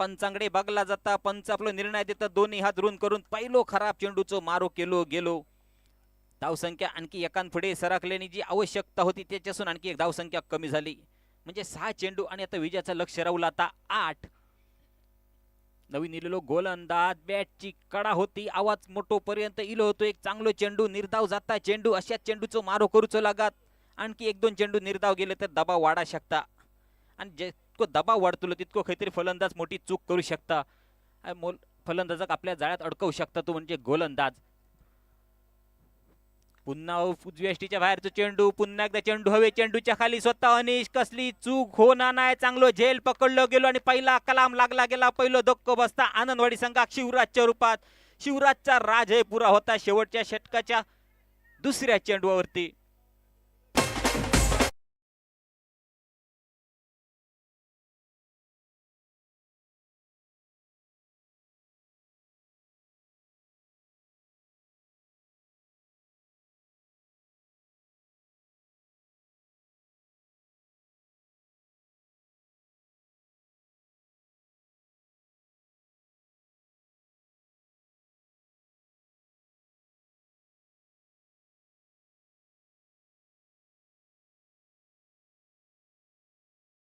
पंचांकडे बघला जाता पंच आपला निर्णय देतात दोन्ही हात रून करून पहिलो खराब चेंडूचो मारो केलो गेलो. धावसंख्या आणखी एकांपुढे सरकल्याने जी आवश्यकता होती त्याच्यासून आणखी एक धावसंख्या कमी झाली. म्हणजे सहा चेंडू आणि आता विजयाचं लक्ष राहुल आता आठ. नवीन इलेलो गोलंदाज बॅटची कडा होती आवाज मोठो पर्यंत इलो होतो एक चांगलो चेंडू निर्धाव जाता चेंडू अशा चेंडूचो मारो करूचो लागत. आणखी एक दोन चेंडू निर्धाव गेले तर दबाव वाढा शकता. आणि जितको दबाव वाढतो तितको काहीतरी फलंदाज मोठी चूक करू शकता. मोल फलंदाजाक आपल्या जाळ्यात अडकवू शकता तो म्हणजे गोलंदाज. पुन्हा उजव्याष्टीच्या बाहेरचं चेंडू पुन्हा एकदा चेंडू हवे चेंडूच्या खाली स्वतः अनिश कसली चूक होणार नाही चांगलं झेल पकडलं गेलो आणि पहिला कलाम लागला गेला पहिलं धक्को बसता आनंदवाडी संघात शिवराजच्या रूपात. शिवराजचा राज हे पुरा होता शेवटच्या षटकाच्या दुसऱ्या चेंडूवरती.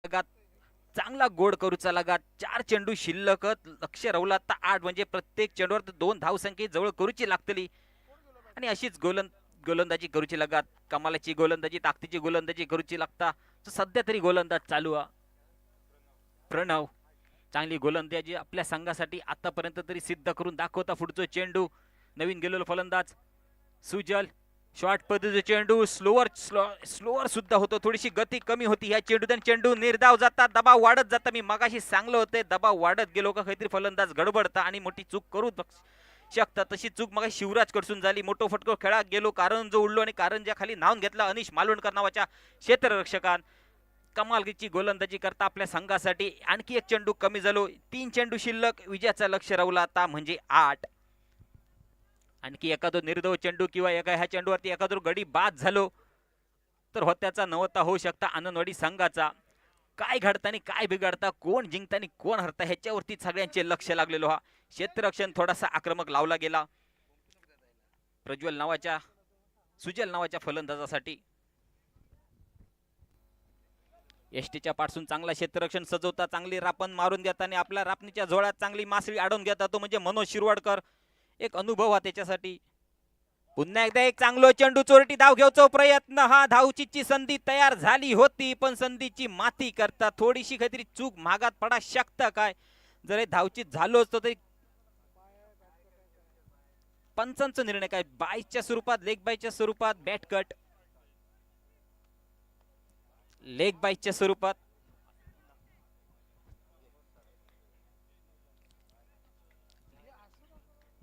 लगात चांगला गोड करूचा लागात चार चेंडू शिल्लकत लक्ष रवला तर आठ. म्हणजे प्रत्येक चेंडूवर दोन धावसंख्ये जवळ करूची लागतली. आणि अशीच गोलंद गोलंदाजी करूची लगात. कमालाची गोलंदाजी ताकदीची गोलंदाजी करूची लागता. सध्या तरी गोलंदाज चालू हा प्रणव चांगली गोलंदाजी आपल्या संघासाठी आतापर्यंत तरी सिद्ध करून दाखवता पुढचो चेंडू. नवीन गेलेलो फलंदाज सुजल शॉर्ट पद्धतीचा चेंडू स्लोअर स्लोअर सुद्धा होतो. थोडीशी गती कमी होती ह्या चेंडूतून. चेंडू निर्धाव जाता दबाव वाढत जाता. मी मगाशी सांगलं होते दबाव वाढत गेलो का काहीतरी फलंदाज गडबडता आणि मोठी चूक करू शकतात शकता. तशी चूक मग शिवराज कडसून झाली. मोठो फटको खेळात गेलो कारण जो उडलो आणि कारणच्या खाली नावून घेतला अनिश मालवणकर नावाच्या क्षेत्ररक्षकान. कमालगीची गोलंदाजी करता आपल्या संघासाठी. आणखी एक चेंडू कमी झालो. तीन चेंडू शिल्लक. विजयाचा लक्ष राहुला आता म्हणजे आठ. आणखी एखादो निर्धव चेंडू किंवा एका ह्या चेंडूवरती एखादो गडी बाद झालो तर होत्याचा नवता होऊ शकता आनंदवाडी संघाचा. काय घडतानी काय बिघडता कोण जिंकतानी कोण हरता ह्याच्यावरती सगळ्यांचे लक्ष लागलेलो हा. क्षेत्ररक्षण थोडासा आक्रमक लावला गेला. प्रज्वल नावाच्या सुजल नावाच्या फलंदाजासाठी. एसटीच्या पाठसून चांगला क्षेत्ररक्षण सजवता चांगली रापण मारून देताना आपल्या रापणीच्या झोळ्यात चांगली मासळी अडवून घेता तो म्हणजे मनोज शिरवाडकर. एक अनुभव हा त्याच्यासाठी. पुन्हा एकदा एक चांगलो चेंडू चोरटी धाव घेऊचो प्रयत्न. हा धावचीची संधी तयार झाली होती पण संधीची माती करता थोडीशी काहीतरी चूक मागात पडा शकता काय? जर हे धावचीत झालो असतो तरी पंचांचा निर्णय काय? बाईच्या स्वरूपात लेग बाईच्या स्वरूपात बॅट कट. लेग बाईच्या स्वरूपात.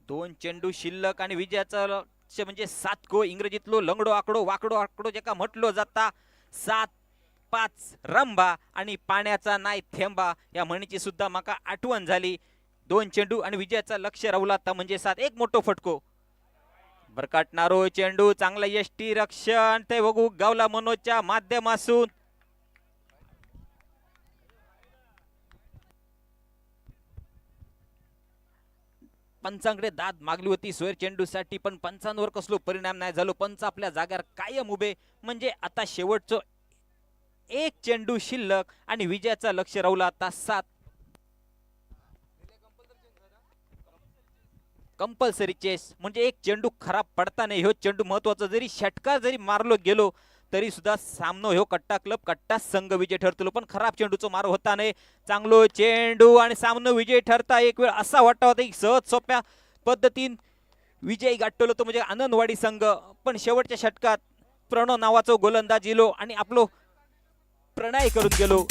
दोन चेंडू शिल्लक आणि विजयाचा लक्ष म्हणजे सातको इंग्रजीतलो लंगडो आकडो वाकडो आकडो जेका म्हटलो जाता सात पाच रंबा आणि पाण्याचा नाही थेंबा. या म्हणीची सुद्धा माका आठवण झाली. दोन चेंडू आणि विजयाचा लक्ष रवला आता म्हणजे सात. एक मोठो फटको. भरकाटणारो चेंडू चांगला यष्टी रक्षण. ते बघू गावला मनोजच्या माध्यमासून पंचांकडे दाद मागली होती सोयर चेंडूसाठी पण पंचांवर कसलो परिणाम नाही झालो. पंच आपल्या जागेवर कायम उभे. म्हणजे आता शेवटचं एक चेंडू शिल्लक आणि विजयाचा लक्ष राहुला आता सात. Compulsory chess. म्हणजे एक चेंडू खराब पडता नाही. हो चेंडू महत्त्वाचा जरी षटकार जरी मारलो गेलो तरी सुद्धा सामनो ह्यो कट्टा क्लब कट्टा संघ विजय ठरतलो पण खराब चेंडूचो मार होता नाही. चांगलो चेंडू आणि सामनो विजय ठरता एक वेळ असा वाटता होता की सहज सोप्या पद्धतीन विजय गाठवलो तो म्हणजे आनंदवाडी संघ. पण शेवटच्या षटकात प्रणव नावाचो गोलंदाज इलो आणि आपलो प्रणय करून गेलो.